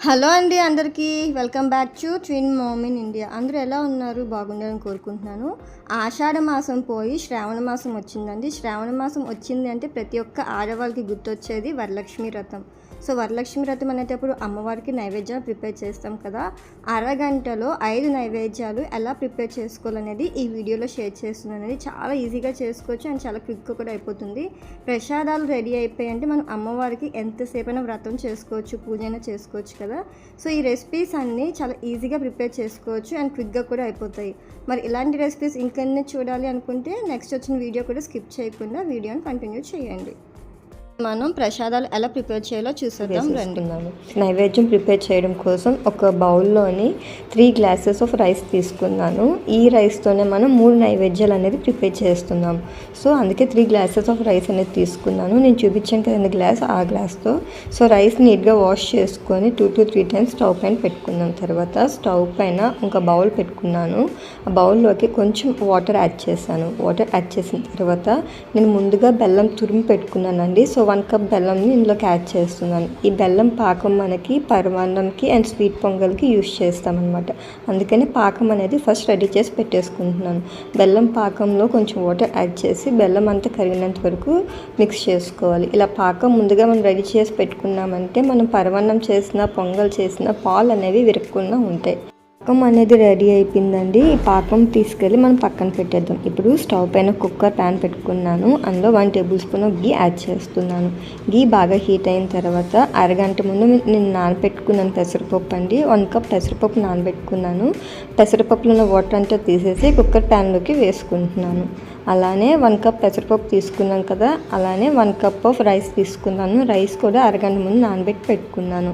Hello అండి అందరికీ. Welcome back to twin mom in India అందరూ ఎలా ఉన్నారు? బాగుండాలని కోరుకుంటున్నాను. ఆషాఢ మాసం పోయి శ్రావణ మాసం వచ్చిందండి. శ్రావణ మాసం వచ్చింది అంటే ప్రతి ఒక్క ఆడవాళ్ళకి గుర్తొచ్చేది వరలక్ష్మి వ్రతం. సో వరలక్ష్మి వ్రతం అనేటప్పుడు అమ్మవారికి నైవేద్యాలు ప్రిపేర్ చేస్తాం కదా. అరగంటలో ఐదు నైవేద్యాలు ఎలా ప్రిపేర్ చేసుకోవాలనేది ఈ వీడియోలో షేర్ చేస్తున్నాను. అనేది చాలా ఈజీగా చేసుకోవచ్చు అండ్ చాలా క్విక్గా కూడా అయిపోతుంది. ప్రసాదాలు రెడీ అయిపోయి అంటే మనం అమ్మవారికి ఎంతసేపైనా వ్రతం చేసుకోవచ్చు పూజ అయినా చేసుకోవచ్చు కదా. సో ఈ రెసిపీస్ అన్నీ చాలా ఈజీగా ప్రిపేర్ చేసుకోవచ్చు అండ్ క్విక్గా కూడా అయిపోతాయి. మరి ఇలాంటి రెసిపీస్ ఇంకెన్ని చూడాలి అనుకుంటే నెక్స్ట్ వచ్చిన వీడియో కూడా స్కిప్ చేయకుండా వీడియోని కంటిన్యూ చేయండి. మనం ప్రసాదాలు ఎలా ప్రిపేర్ చేయాలో చూసేద్దాం రండి. నైవేద్యం ప్రిపేర్ చేయడం కోసం ఒక బౌల్లోని త్రీ గ్లాసెస్ ఆఫ్ రైస్ తీసుకున్నాను. ఈ రైస్తోనే మనం మూడు నైవేద్యాలు అనేది ప్రిపేర్ చేస్తున్నాం. సో అందుకే త్రీ గ్లాసెస్ ఆఫ్ రైస్ అనేది తీసుకున్నాను. నేను చూపించాను కదండి గ్లాస్ ఆ గ్లాస్తో. సో రైస్ నీట్గా వాష్ చేసుకొని two to three times stove పైన పెట్టుకున్నాను తర్వాత స్టవ్ పైన ఒక బౌల్ పెట్టుకున్నాను. ఆ బౌల్లోకి కొంచెం వాటర్ యాడ్ చేశాను. వాటర్ యాడ్ చేసిన తర్వాత నేను ముందుగా బెల్లం తురిమి పెట్టుకున్నానండి. సో వన్ కప్ బెల్లంని ఇందులోకి యాడ్ చేస్తున్నాను. ఈ బెల్లం పాకం మనకి పరమాన్నంకి అండ్ స్వీట్ పొంగల్కి యూస్ చేస్తామన్నమాట. అందుకని పాకం అనేది ఫస్ట్ రెడీ చేసి పెట్టేసుకుంటున్నాను. బెల్లం పాకంలో కొంచెం వాటర్ యాడ్ చేసి బెల్లం అంతా కరిగినంత వరకు మిక్స్ చేసుకోవాలి. ఇలా పాకం ముందుగా మనం రెడీ చేసి పెట్టుకున్నామంటే మనం పరమాన్నం చేసిన పొంగల్ చేసిన పాలు అనేవి విరక్కుండా ఉంటాయి. పాకం అనేది రెడీ అయిపోయిందండి. ఈ పాకం తీసుకెళ్ళి మనం పక్కన పెట్టేద్దాం. ఇప్పుడు స్టవ్ పైన కుక్కర్ ప్యాన్ పెట్టుకున్నాను. అందులో వన్ టేబుల్ స్పూన్ గీ యాడ్ చేస్తున్నాను. గీ బాగా హీట్ అయిన తర్వాత అరగంట ముందు నేను నానబెట్టుకున్నాను పెసరపప్పు అండి. వన్ కప్ పెసరపప్పు నానబెట్టుకున్నాను. పెసరపప్పులో ఉన్న వాటర్ అంతా తీసేసి కుక్కర్ ప్యాన్లోకి వేసుకుంటున్నాను. అలానే వన్ కప్ పెసరపప్పు తీసుకున్నాం కదా అలానే వన్ కప్ ఆఫ్ రైస్ తీసుకున్నాను. రైస్ కూడా అరగంట ముందు నానబెట్టి పెట్టుకున్నాను.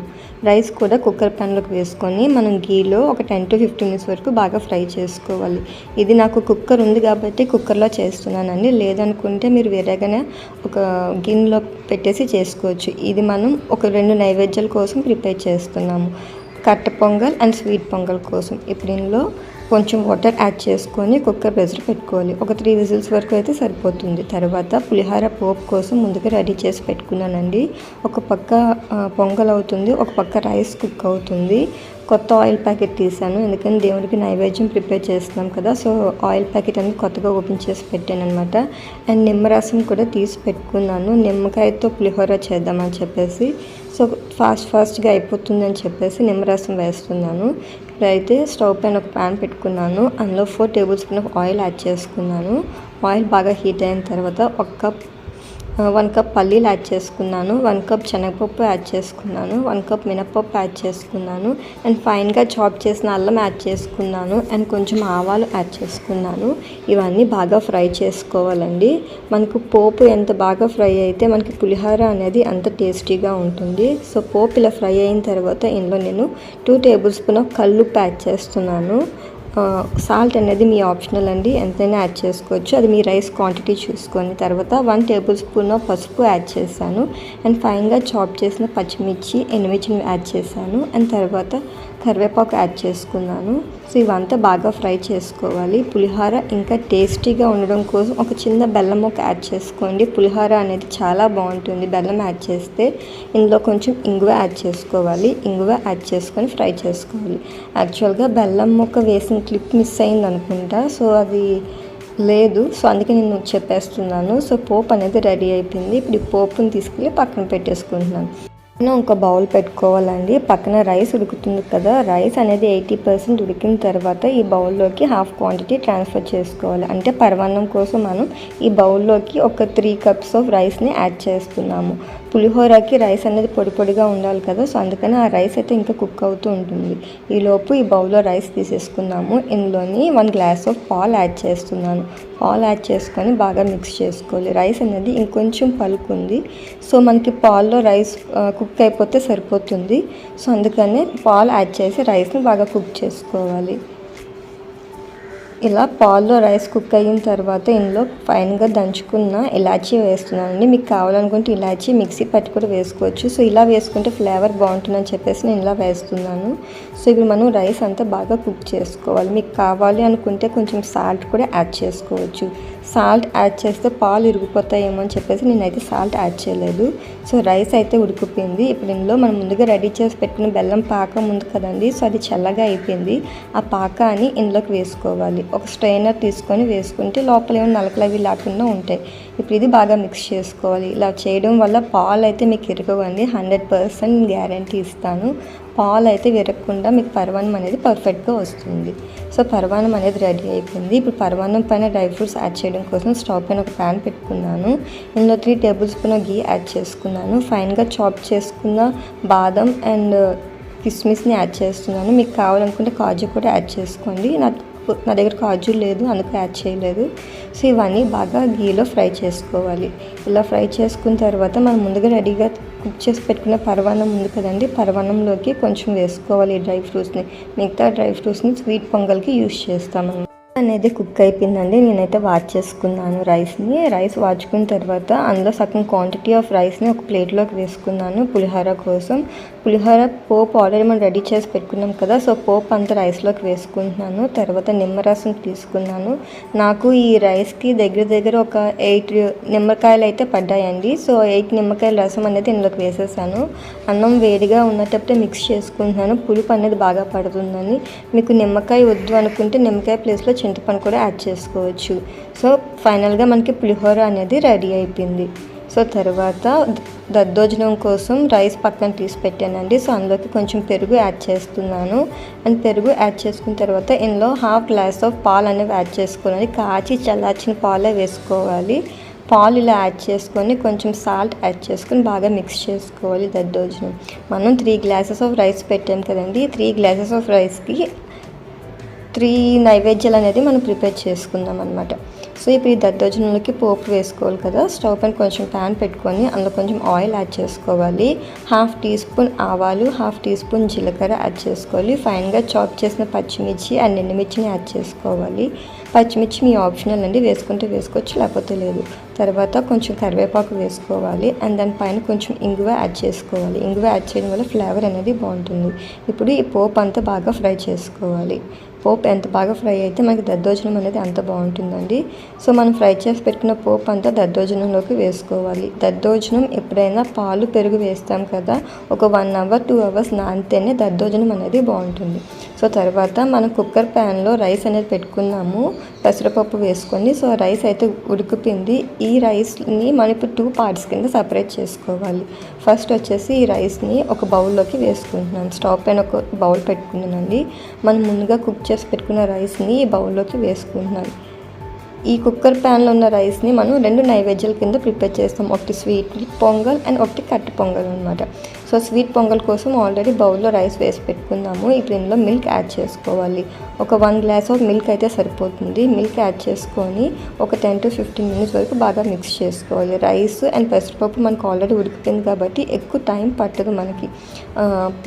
రైస్ కూడా కుక్కర్ ప్యాన్లోకి వేసుకొని మనం గీలో ఒక టెన్ టు ఫిఫ్టీన్ మినిట్స్ వరకు బాగా ఫ్రై చేసుకోవాలి. ఇది నాకు కుక్కర్ ఉంది కాబట్టి కుక్కర్లో చేస్తున్నానండి. లేదనుకుంటే మీరు వేరేగానే ఒక గిన్నెలో పెట్టేసి చేసుకోవచ్చు. ఇది మనం ఒక రెండు నైవేద్యాల కోసం ప్రిపేర్ చేస్తున్నాము. కట్ట పొంగల్ అండ్ స్వీట్ పొంగల్ కోసం. ఇప్పుడు ఇందులో కొంచెం వాటర్ యాడ్ చేసుకొని కుక్కర్ ప్రెషర్ పెట్టుకోవాలి. ఒక త్రీ విజిల్స్ వరకు అయితే సరిపోతుంది. తర్వాత పులిహార పోపు కోసం ముందుగా రెడీ చేసి పెట్టుకున్నానండి. ఒక పక్క పొంగల్ అవుతుంది ఒక పక్క రైస్ కుక్ అవుతుంది. కొత్త ఆయిల్ ప్యాకెట్ తీసాను. ఎందుకంటే దేవుడికి నైవేద్యం ప్రిపేర్ చేస్తున్నాం కదా సో ఆయిల్ ప్యాకెట్ అనేది కొత్తగా ఓపెన్ చేసి పెట్టాను అనమాట అండ్ నిమ్మరసం కూడా తీసి పెట్టుకున్నాను. నిమ్మకాయతో పులిహోర చేద్దామని చెప్పేసి సో ఫాస్ట్ ఫాస్ట్గా అయిపోతుంది అని చెప్పేసి నిమ్మరసం వేస్తున్నాను. ఇప్పుడైతే స్టవ్ పైన ఒక ప్యాన్ పెట్టుకున్నాను. అందులో four tablespoon of oil add చేసుకున్నాను. ఆయిల్ బాగా హీట్ అయిన తర్వాత ఒక కప్ వన్ కప్ పల్లీలు యాడ్ చేసుకున్నాను వన్ కప్ శనగపప్పు యాడ్ చేసుకున్నాను వన్ కప్ మినపప్పు యాడ్ చేసుకున్నాను అండ్ ఫైన్గా చాప్ చేసిన అల్లం యాడ్ చేసుకున్నాను అండ్ కొంచెం ఆవాలు యాడ్ చేసుకున్నాను. ఇవన్నీ బాగా ఫ్రై చేసుకోవాలండి. మనకు పోపు ఎంత బాగా ఫ్రై అయితే మనకి పులిహోర అనేది అంత టేస్టీగా ఉంటుంది. సో పోపు ఇలా ఫ్రై అయిన తర్వాత ఇందులో నేను టూ టేబుల్ స్పూన్ ఆఫ్ కల్లుప్పు యాడ్ చేస్తున్నాను. సాల్ట్ అనేది మీ ఆప్షనల్ అండి. ఎంతైనా యాడ్ చేసుకోవచ్చు. అది మీ రైస్ క్వాంటిటీ చూసుకొని తర్వాత వన్ టేబుల్ స్పూన్ పసుపు యాడ్ చేశాను. అండ్ ఫైన్గా చాప్ చేసిన పచ్చిమిర్చి ఎండుమిర్చిని యాడ్ చేశాను. అండ్ తర్వాత కరివేపాకు యాడ్ చేసుకున్నాను. సో ఇవంతా బాగా ఫ్రై చేసుకోవాలి. పులిహోర ఇంకా టేస్టీగా ఉండడం కోసం ఒక చిన్న బెల్లం ఒక యాడ్ చేసుకోండి. పులిహోర అనేది చాలా బాగుంటుంది. బెల్లం యాడ్ చేస్తే ఇందులో కొంచెం ఇంగువ యాడ్ చేసుకోవాలి. ఇంగువ యాడ్ చేసుకొని ఫ్రై చేసుకోవాలి. యాక్చువల్గా బెల్లం ముక్క వేసిన క్లిప్ మిస్ అయింది అనుకుంటా. సో అది లేదు. సో అందుకే నేను చెప్పేస్తున్నాను. సో పోపు అనేది రెడీ అయిపోయింది. ఇప్పుడు ఈ పోపుని తీసుకెళ్ళి పక్కన పెట్టేసుకుంటున్నాను. నేను ఒక బౌల్ పెట్టుకోవాలండి. పక్కన రైస్ ఉడుకుతుంది కదా రైస్ అనేది ఎయిటీ పర్సెంట్ ఉడికిన తర్వాత ఈ బౌల్లోకి హాఫ్ క్వాంటిటీ ట్రాన్స్ఫర్ చేసుకోవాలి. అంటే పరమాన్నం కోసం మనం ఈ బౌల్లోకి ఒక త్రీ కప్స్ ఆఫ్ రైస్ని యాడ్ చేస్తున్నాము. పులిహోరకి రైస్ అనేది పొడి పొడిగా ఉండాలి కదా సో అందుకని ఆ రైస్ అయితే ఇంకా కుక్ అవుతూ ఉంటుంది. ఈలోపు ఈ బౌల్లో రైస్ తీసేసుకున్నాము. ఇందులోని వన్ గ్లాస్ ఆఫ్ పాలు యాడ్ చేస్తున్నాను. పాలు యాడ్ చేసుకొని బాగా మిక్స్ చేసుకోవాలి. రైస్ అనేది ఇంకొంచెం పలుకుంది. సో మనకి పాల్లో రైస్ కుక్ అయిపోతే సరిపోతుంది. సో అందుకనే పాలు యాడ్ చేసి రైస్ని బాగా కుక్ చేసుకోవాలి. ఇలా పాల్లో రైస్ కుక్ అయిన తర్వాత ఇందులో ఫైన్గా దంచుకున్న ఇలాచీ వేస్తున్నానండి. మీకు కావాలనుకుంటే ఇలాచీ మిక్సీ పట్టి కూడా వేసుకోవచ్చు. సో ఇలా వేసుకుంటే ఫ్లేవర్ బాగుంటుందని చెప్పేసి నేను ఇలా వేస్తున్నాను. సో ఇప్పుడు మనం రైస్ అంతా బాగా కుక్ చేసుకోవాలి. మీకు కావాలి అనుకుంటే కొంచెం సాల్ట్ కూడా యాడ్ చేసుకోవచ్చు. సాల్ట్ యాడ్ చేస్తే పాలు ఇరిగిపోతాయేమో అని చెప్పేసి నేనైతే సాల్ట్ యాడ్ చేయలేదు. సో రైస్ అయితే ఉడికిపోయింది. ఇప్పుడు ఇందులో మనం ముందుగా రెడీ చేసి పెట్టిన బెల్లం పాకం ఉంది కదండి సో అది చల్లగా అయిపోయింది. ఆ పాకాన్ని ఇందులోకి వేసుకోవాలి. ఒక స్ట్రైనర్ తీసుకొని వేసుకుంటే లోపల ఏమైనా నలకలు అవి లేకుండా ఉంటాయి. ఇప్పుడు ఇది బాగా మిక్స్ చేసుకోవాలి. ఇలా చేయడం వల్ల పాలు అయితే మీకు ఇరగవండి. హండ్రెడ్ పర్సెంట్ గ్యారంటీ ఇస్తాను. పాలు అయితే విరగకుండా మీకు పరమాన్నం అనేది పర్ఫెక్ట్గా వస్తుంది. సో పరమాన్నం అనేది రెడీ అయిపోయింది. ఇప్పుడు పరమాన్నం పైన డ్రై ఫ్రూట్స్ యాడ్ చేయడం కోసం స్టవ్ పైన ఒక ప్యాన్ పెట్టుకున్నాను. ఇందులో త్రీ టేబుల్ స్పూన్ గీ యాడ్ చేసుకున్నాను. ఫైన్గా చాప్ చేసుకున్న బాదం అండ్ uh, కిస్మిస్ని యాడ్ చేస్తున్నాను. మీకు కావాలనుకుంటే కాజు కూడా యాడ్ చేసుకోండి. నాకు నా దగ్గర కాజు లేదు అందుకు యాడ్ చేయలేదు. సో ఇవన్నీ బాగా గీలో ఫ్రై చేసుకోవాలి. ఇలా ఫ్రై చేసుకున్న తర్వాత మనం ముందుగా రెడీగా కుక్ చేసి పెట్టుకున్న పరవాన్నం ఉంది కదండి పరవాన్నంలోకి కొంచెం వేసుకోవాలి ఈ డ్రై ఫ్రూట్స్ని. మిగతా డ్రై ఫ్రూట్స్ని స్వీట్ పొంగల్కి యూస్ చేస్తాము అనేది కుక్ అయిపోయిందండి. నేనైతే వాచ్ చేసుకున్నాను రైస్ని. రైస్ వాచుకున్న తర్వాత అందులో సగం క్వాంటిటీ ఆఫ్ రైస్ని ఒక ప్లేట్లోకి వేసుకున్నాను పులిహోర కోసం. పులిహోర పోపు ఆల్రెడీ మనం రెడీ చేసి పెట్టుకున్నాం కదా సో పోపు అంతా రైస్లోకి వేసుకుంటున్నాను. తర్వాత నిమ్మరసం తీసుకున్నాను. నాకు ఈ రైస్కి దగ్గర దగ్గర ఒక ఎయిట్ నిమ్మకాయలు అయితే పడ్డాయండి. సో ఎయిట్ నిమ్మకాయల రసం అనేది ఇందులోకి వేసేసాను. అన్నం వేడిగా ఉన్నటప్పుడే మిక్స్ చేసుకుంటున్నాను. పులుపు అనేది బాగా పడుతుందని. మీకు నిమ్మకాయ వద్దు అనుకుంటే నిమ్మకాయ ప్లేస్లో చింతపండు కూడా యాడ్ చేసుకోవచ్చు. సో ఫైనల్గా మనకి పులిహోర అనేది రెడీ అయిపోయింది. సో తర్వాత దద్దోజనం కోసం రైస్ పక్కన తీసి పెట్టానండి. సో అందులోకి కొంచెం పెరుగు యాడ్ చేస్తున్నాను. అండ్ పెరుగు యాడ్ చేసుకున్న తర్వాత ఇందులో హాఫ్ గ్లాస్ ఆఫ్ పాలు అనేవి యాడ్ చేసుకోవాలి. కాచి చల్లార్చిన పాలే వేసుకోవాలి. పాలు ఇలా యాడ్ చేసుకొని కొంచెం సాల్ట్ యాడ్ చేసుకొని బాగా మిక్స్ చేసుకోవాలి దద్దోజనం. మనం త్రీ గ్లాసెస్ ఆఫ్ రైస్ పెట్టాం కదండి. త్రీ గ్లాసెస్ ఆఫ్ రైస్కి త్రీ నైవేద్యాలు అనేది మనం ప్రిపేర్ చేసుకుందాం అనమాట సో ఇప్పుడు ఈ దద్దోజనంలోకి పోపు వేసుకోవాలి కదా. స్టవ్ పైన కొంచెం ప్యాన్ పెట్టుకొని అందులో కొంచెం ఆయిల్ యాడ్ చేసుకోవాలి. హాఫ్ టీ స్పూన్ ఆవాలు హాఫ్ టీ స్పూన్ జీలకర్ర యాడ్ చేసుకోవాలి. ఫైన్గా చాప్ చేసిన పచ్చిమిర్చి అండ్ ఎండుమిర్చిని యాడ్ చేసుకోవాలి. పచ్చిమిర్చి మీ ఆప్షనల్ అండి. వేసుకుంటే వేసుకోవచ్చు లేకపోతే లేదు. తర్వాత కొంచెం కరివేపాకు వేసుకోవాలి. అండ్ దాని పైన కొంచెం ఇంగువ యాడ్ చేసుకోవాలి. ఇంగువ యాడ్ చేయడం వల్ల ఫ్లేవర్ అనేది బాగుంటుంది. ఇప్పుడు ఈ పోపు అంతా బాగా ఫ్రై చేసుకోవాలి. పోపు ఎంత బాగా ఫ్రై అయితే మనకి దద్దోజనం అనేది అంత బాగుంటుందండి. సో మనం ఫ్రై చేసి పెట్టిన పోపు అంతా దద్దోజనంలోకి వేసుకోవాలి. దద్దోజనం ఎప్పుడైనా పాలు పెరుగు వేస్తాం కదా ఒక వన్ అవర్ టూ అవర్స్ నానితేనే దద్దోజనం అనేది బాగుంటుంది. సో తర్వాత మనం కుక్కర్ ప్యాన్లో రైస్ అనేది పెట్టుకున్నాము. పెసరపప్పు వేసుకొని సో రైస్ అయితే ఉడికిపోయింది. ఈ రైస్ని మనం ఇప్పుడు టూ పార్ట్స్ కింద సపరేట్ చేసుకోవాలి. ఫస్ట్ వచ్చేసి ఈ రైస్ని ఒక బౌల్లోకి వేసుకుంటున్నాను స్టవ్ పైన ఒక బౌల్ పెట్టుకున్నానండి. మనం ముందుగా కుక్ చేసి పెట్టుకున్న రైస్ని ఈ బౌల్లోకి వేసుకుంటున్నాను. ఈ కుక్కర్ ప్యాన్లో ఉన్న రైస్ని మనం రెండు నైవేద్యాల కింద ప్రిపేర్ చేస్తాం. ఒకటి స్వీట్ పొంగల్ అండ్ ఒకటి కట్టు పొంగల్ అనమాట సో స్వీట్ పొంగల్ కోసం ఆల్రెడీ బౌల్లో రైస్ వేసి పెట్టుకుందాము. ఇప్పుడు ఇందులో మిల్క్ యాడ్ చేసుకోవాలి. ఒక వన్ గ్లాస్ ఆఫ్ మిల్క్ అయితే సరిపోతుంది. మిల్క్ యాడ్ చేసుకొని ఒక టెన్ టు ఫిఫ్టీన్ మినిట్స్ వరకు బాగా మిక్స్ చేసుకోవాలి. రైస్ అండ్ పెసరపప్పు మనకు ఆల్రెడీ ఉడికిపోయింది కాబట్టి ఎక్కువ టైం పట్టదు మనకి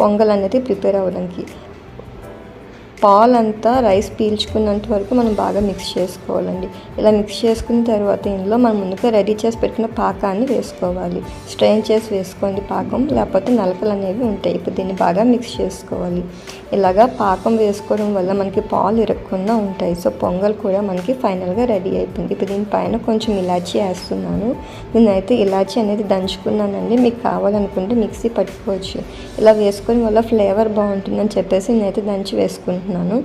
పొంగల్ అనేది ప్రిపేర్ అవ్వడానికి. పాలంతా రైస్ పీల్చుకున్నంత వరకు మనం బాగా మిక్స్ చేసుకోవాలండి. ఇలా మిక్స్ చేసుకున్న తర్వాత ఇందులో మనం ముందుగా రెడీ చేసి పెట్టుకున్న పాకాన్ని వేసుకోవాలి. స్ట్రెయిన్ చేసి వేసుకోండి పాకం. లేకపోతే నలకలు అనేవి ఉంటాయి. ఇప్పుడు దీన్ని బాగా మిక్స్ చేసుకోవాలి. ఇలాగా పాకం వేసుకోవడం వల్ల మనకి పాలు ఇరగకుండా ఉంటాయి. సో పొంగల్ కూడా మనకి ఫైనల్గా రెడీ అయిపోయింది. ఇప్పుడు దీనిపైన కొంచెం ఇలాచీ వేస్తున్నాను. నేనైతే ఇలాచీ అనేది దంచుకున్నానండి. మీకు కావాలనుకుంటే మిక్సీ పట్టుకోవచ్చు. ఇలా వేసుకొని వల్ల ఫ్లేవర్ బాగుంటుందని చెప్పేసి నేనైతే దంచి వేసుకుంటున్నాను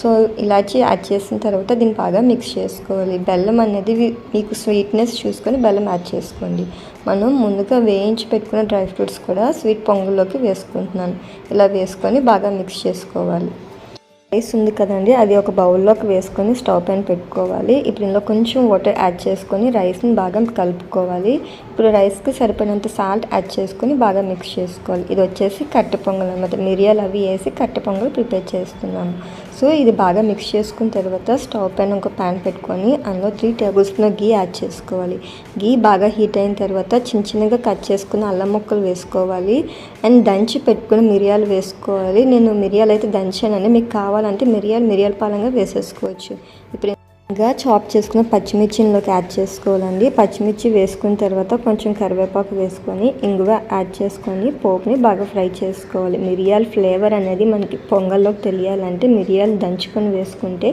సో ఇలాచీ యాడ్ చేసిన తర్వాత దీన్ని బాగా మిక్స్ చేసుకోవాలి. బెల్లం అనేది మీకు స్వీట్నెస్ చూసుకొని బెల్లం యాడ్ చేసుకోండి. మనం ముందుగా వేయించి పెట్టుకున్న డ్రై ఫ్రూట్స్ కూడా స్వీట్ పొంగుల్లోకి వేసుకుంటున్నాను. ఇలా వేసుకొని బాగా మిక్స్ చేసుకోవాలి. రైస్ ఉంది కదండి అది ఒక బౌల్లోకి వేసుకొని స్టవ్ పైన పెట్టుకోవాలి. ఇప్పుడు ఇందులో కొంచెం వాటర్ యాడ్ చేసుకొని రైస్ని బాగా కలుపుకోవాలి. ఇప్పుడు రైస్కి సరిపడినంత సాల్ట్ యాడ్ చేసుకొని బాగా మిక్స్ చేసుకోవాలి. ఇది వచ్చేసి కట్టె పొంగల్ అనమాట మిరియాలు అవి వేసి కట్టె పొంగల్ ప్రిపేర్ చేస్తున్నాము. సో ఇది బాగా మిక్స్ చేసుకున్న తర్వాత స్టవ్ పైన ఒక ప్యాన్ పెట్టుకొని అందులో త్రీ టేబుల్ స్పూన్ గీ యాడ్ చేసుకోవాలి. గీ బాగా హీట్ అయిన తర్వాత చిన్న చిన్నగా కట్ చేసుకున్న అల్లం ముక్కలు వేసుకోవాలి. అండ్ దంచి పెట్టుకుని మిరియాలు వేసుకోవాలి. నేను మిరియాలు అయితే దంచానండి. మీకు కావాలంటే మిరియాలు మిరియాల పాలంగా వేసేసుకోవచ్చు. ఇప్పుడు ఇంకా చాప్ చేసుకున్న పచ్చిమిర్చిలోకి యాడ్ చేసుకోవాలండి. పచ్చిమిర్చి వేసుకున్న తర్వాత కొంచెం కరివేపాకు వేసుకొని ఇంగువ యాడ్ చేసుకొని పోపుని బాగా ఫ్రై చేసుకోవాలి. మిరియాల ఫ్లేవర్ అనేది మనకి పొంగల్లోకి తెలియాలంటే మిరియాలు దంచుకొని వేసుకుంటే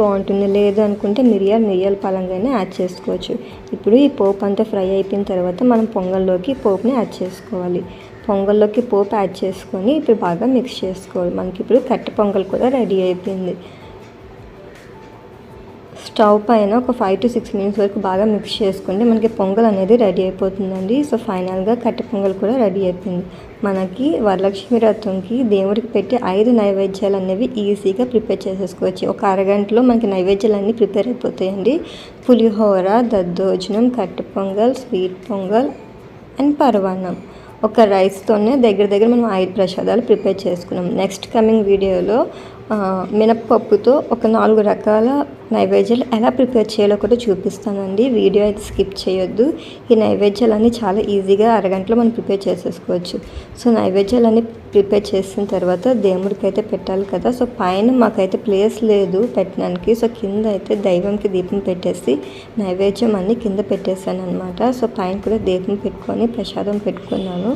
బాగుంటుంది. లేదు అనుకుంటే మిరియాలు మిరియాల పలంగానే యాడ్ చేసుకోవచ్చు. ఇప్పుడు ఈ పోపు అంతా ఫ్రై అయిపోయిన తర్వాత మనం పొంగల్లోకి పోపుని యాడ్ చేసుకోవాలి. పొంగల్లోకి పోపు యాడ్ చేసుకొని ఇప్పుడు బాగా మిక్స్ చేసుకోవాలి. మనకి ఇప్పుడు కట్టె పొంగల్ కూడా రెడీ అయిపోయింది. స్టవ్ పైన ఒక ఫైవ్ టు సిక్స్ మినిట్స్ వరకు బాగా మిక్స్ చేసుకుంటే మనకి పొంగల్ అనేది రెడీ అయిపోతుందండి. సో ఫైనల్గా కట్టె పొంగల్ కూడా రెడీ అయిపోయింది. మనకి వరలక్ష్మి రథంకి దేవుడికి పెట్టి ఐదు నైవేద్యాలు అనేవి ఈజీగా ప్రిపేర్ చేసేసుకోవచ్చు. ఒక అరగంటలో మనకి నైవేద్యాలు అన్నీ ప్రిపేర్ అయిపోతాయండి. పులిహోర దద్దోజనం కట్టె పొంగల్ స్వీట్ పొంగల్ అండ్ పరవాన్నం. ఒక రైస్తోనే దగ్గర దగ్గర మనం ఐదు ప్రసాదాలు ప్రిపేర్ చేసుకున్నాం. నెక్స్ట్ కమింగ్ వీడియోలో మినప్పప్పుతో ఒక నాలుగు రకాల నైవేద్యాలు ఎలా ప్రిపేర్ చేయాలో కూడా చూపిస్తానండి. వీడియో అయితే స్కిప్ చేయొద్దు. ఈ నైవేద్యాలన్నీ చాలా ఈజీగా అరగంటలో మనం ప్రిపేర్ చేసేసుకోవచ్చు. సో నైవేద్యాలన్నీ ప్రిపేర్ చేసిన తర్వాత దేవుడికి అయితే పెట్టాలి కదా. సో పైన మాకైతే ప్లేస్ లేదు పెట్టడానికి. సో కింద అయితే దైవంకి దీపం పెట్టేసి నైవేద్యం అన్నీ కింద పెట్టేశాను అనమాట సో పైన కూడా దీపం పెట్టుకొని ప్రసాదం పెట్టుకున్నాను.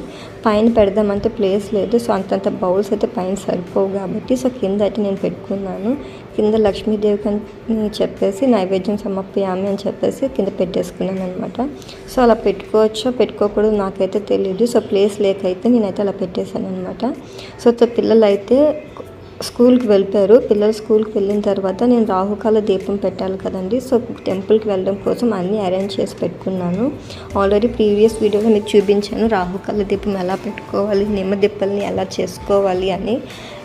పైన పెడదామంటే ప్లేస్ లేదు. సో అంతంత బౌల్స్ అయితే పైన సరిపోవు కాబట్టి. సో కింద అయితే నేను పెట్టుకున్నాను. కింద లక్ష్మీదేవి అని చెప్పేసి నైవేద్యం సమర్పయామి అని చెప్పేసి కింద పెట్టేసుకున్నాను అనమాట సో అలా పెట్టుకోవచ్చో పెట్టుకోకూడదు నాకైతే తెలియదు సో ప్లేస్ లేకైతే నేనైతే అలా పెట్టేశాను అనమాట సో తో పిల్లలు అయితే స్కూల్కి వెళ్ళిపోయారు పిల్లలు స్కూల్కి వెళ్ళిన తర్వాత నేను రాహుకాల దీపం పెట్టాలి కదండి. సో టెంపుల్కి వెళ్ళడం కోసం అన్నీ అరేంజ్ చేసి పెట్టుకున్నాను. ఆల్రెడీ ప్రీవియస్ వీడియోలో మీకు చూపించాను రాహుకాల దీపం ఎలా పెట్టుకోవాలి నిమ్మ దిప్పల్ని ఎలా చేసుకోవాలి అని.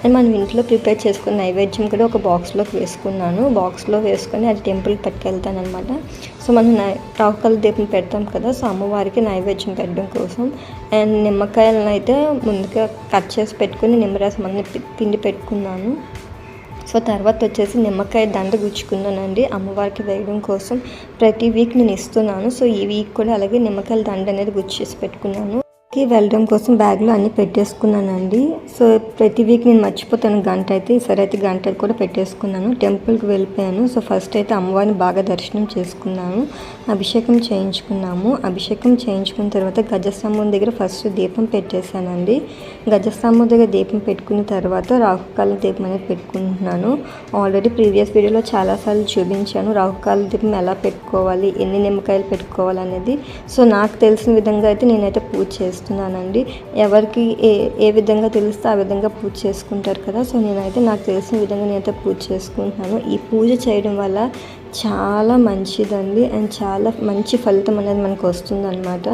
అండ్ మనం ఇంట్లో ప్రిపేర్ చేసుకున్న నైవేద్యం కూడా ఒక బాక్స్లోకి వేసుకున్నాను. బాక్స్లో వేసుకొని అది టెంపుల్కి పట్టుకెళ్తానమాట సో మనం నై దీపం పెడతాం కదా సో అమ్మవారికి నైవేద్యం పెట్టడం కోసం. అండ్ నిమ్మకాయలను అయితే ముందుగా కట్ చేసి పెట్టుకుని నిమ్మరసం అన్ని పిండి పెట్టుకున్నాను. సో తర్వాత వచ్చేసి నిమ్మకాయ దండ గుచ్చుకున్నానండి అమ్మవారికి వేయడం కోసం ప్రతి వీక్ నేను ఇస్తున్నాను. సో ఈ వీక్ కూడా అలాగే నిమ్మకాయల దండ అనేది గుచ్చేసి పెట్టుకున్నాను. కి వెళ్ళడం కోసం బ్యాగ్లో అన్నీ పెట్టేసుకున్నానండి. సో ప్రతి వీక్ నేను మర్చిపోతాను. గంట అయితే ఈసారి అయితే గంట కూడా పెట్టేసుకున్నాను. టెంపుల్కి వెళ్ళిపోయాను. సో ఫస్ట్ అయితే అమ్మవారిని బాగా దర్శనం చేసుకున్నాను. అభిషేకం చేయించుకున్నాము. అభిషేకం చేయించుకున్న తర్వాత గజస్తంభం దగ్గర ఫస్ట్ దీపం పెట్టేశానండి. గజస్తంభం దగ్గర దీపం పెట్టుకున్న తర్వాత రాహుకాల దీపం అనేది పెట్టుకుంటున్నాను. ఆల్రెడీ ప్రీవియస్ వీడియోలో చాలాసార్లు చూపించాను. రాహుకాల దీపం ఎలా పెట్టుకోవాలి? ఎన్ని నిమ్మకాయలు పెట్టుకోవాలి అనేది. సో నాకు తెలిసిన విధంగా అయితే నేనైతే పూజ చేస్తున్నానండి. ఎవరికి ఏ ఏ విధంగా తెలిస్తే ఆ విధంగా పూజ చేసుకుంటారు కదా. సో నేనైతే నాకు తెలిసిన విధంగా నేనైతే పూజ చేసుకుంటున్నాను. ఈ పూజ చేయడం వల్ల చాలా మంచిదండి. అండ్ చాలా మంచి ఫలితం అనేది మనకు వస్తుందన్నమాట.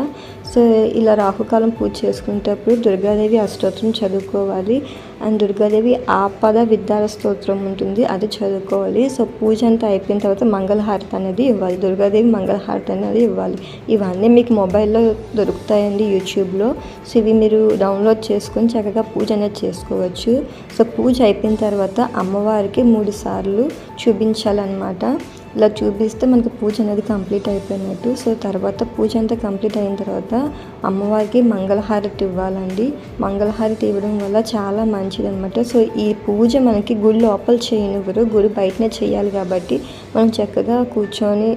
సో ఇలా రాహుకాలం పూజ చేసుకునేటప్పుడు దుర్గాదేవి అష్టోత్రం చదువుకోవాలి. అండ్ దుర్గాదేవి ఆపద విద్యాల స్తోత్రం ఉంటుంది అది చదువుకోవాలి. సో పూజ అంతా అయిపోయిన తర్వాత మంగళహారతి అనేది ఇవ్వాలి. దుర్గాదేవి మంగళహారతి అనేది ఇవ్వాలి. ఇవన్నీ మీకు మొబైల్లో దొరుకుతాయండి యూట్యూబ్లో. సో ఇవి మీరు డౌన్లోడ్ చేసుకొని చక్కగా పూజ అనేది చేసుకోవచ్చు. సో పూజ అయిపోయిన తర్వాత అమ్మవారికి మూడు సార్లు చూపించాలన్నమాట. ఇలా చూపిస్తే మనకి పూజ అనేది కంప్లీట్ అయిపోయినట్టు. సో తర్వాత పూజ అంతా కంప్లీట్ అయిన తర్వాత అమ్మవారికి మంగళహారతి ఇవ్వాలండి. మంగళహారతి ఇవ్వడం వల్ల చాలా మంచిదన్నమాట. సో ఈ పూజ మనకి గుడి లోపల చేయనివ్వరు. గుడి బయటనే చేయాలి కాబట్టి మనం చక్కగా కూర్చొని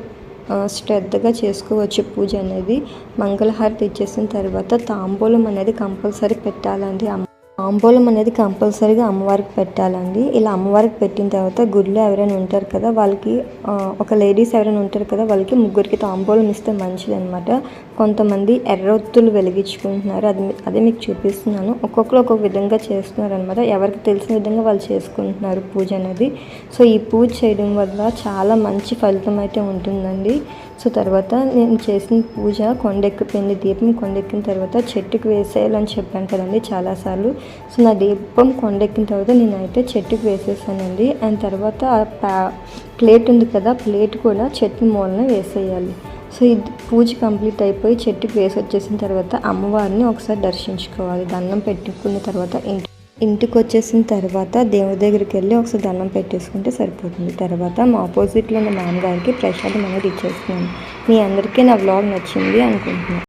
శ్రద్ధగా చేసుకోవచ్చు పూజ అనేది. మంగళహారతి ఇచ్చేసిన తర్వాత తాంబూలం అనేది కంపల్సరీ పెట్టాలండి అమ్మ తాంబూలం అనేది కంపల్సరీగా అమ్మవారికి పెట్టాలండి. ఇలా అమ్మవారికి పెట్టిన తర్వాత గుడిలో ఎవరైనా ఉంటారు కదా వాళ్ళకి ఒక లేడీస్ ఎవరైనా ఉంటారు కదా వాళ్ళకి ముగ్గురికి తాంబూలం ఇస్తే మంచిది అనమాట కొంతమంది ఎర్రొత్తులు వెలిగించుకుంటున్నారు. అది అదే మీకు చూపిస్తున్నాను. ఒక్కొక్కరు ఒక్కొక్క విధంగా చేస్తున్నారు అనమాట ఎవరికి తెలిసిన విధంగా వాళ్ళు చేసుకుంటున్నారు పూజ అనేది. సో ఈ పూజ చేయడం వల్ల చాలా మంచి ఫలితం అయితే ఉంటుందండి. సో తర్వాత నేను చేసిన పూజ కొండెక్కిపోయింది దీపం కొండెక్కిన తర్వాత చెట్టుకు వేసేయాలని చెప్పాను కదండి చాలాసార్లు. సో నా దీపం కొండెక్కిన తర్వాత నేనైతే చెట్టుకు వేసేసానండి. అండ్ తర్వాత ఆ ప్యా- ప్లేట్ ఉంది కదా ప్లేట్ కూడా చెట్టు మూలన వేసేయాలి. సో ఇది పూజ కంప్లీట్ అయిపోయి చెట్టుకు వేసి వచ్చేసిన తర్వాత అమ్మవారిని ఒకసారి దర్శించుకోవాలి. దండం పెట్టుకున్న తర్వాత ఇంటి ఇంటికి వచ్చేసిన తర్వాత దేవుడి దగ్గరికి వెళ్ళి ఒకసారి దండం పెట్టేసుకుంటే సరిపోతుంది. తర్వాత మా ఆపోజిట్లో ఉన్న మామగారికి ప్రసాదం అనేది ఇచ్చేస్తున్నాను. మీ అందరికీ నా బ్లాగ్ నచ్చింది అనుకుంటున్నాను.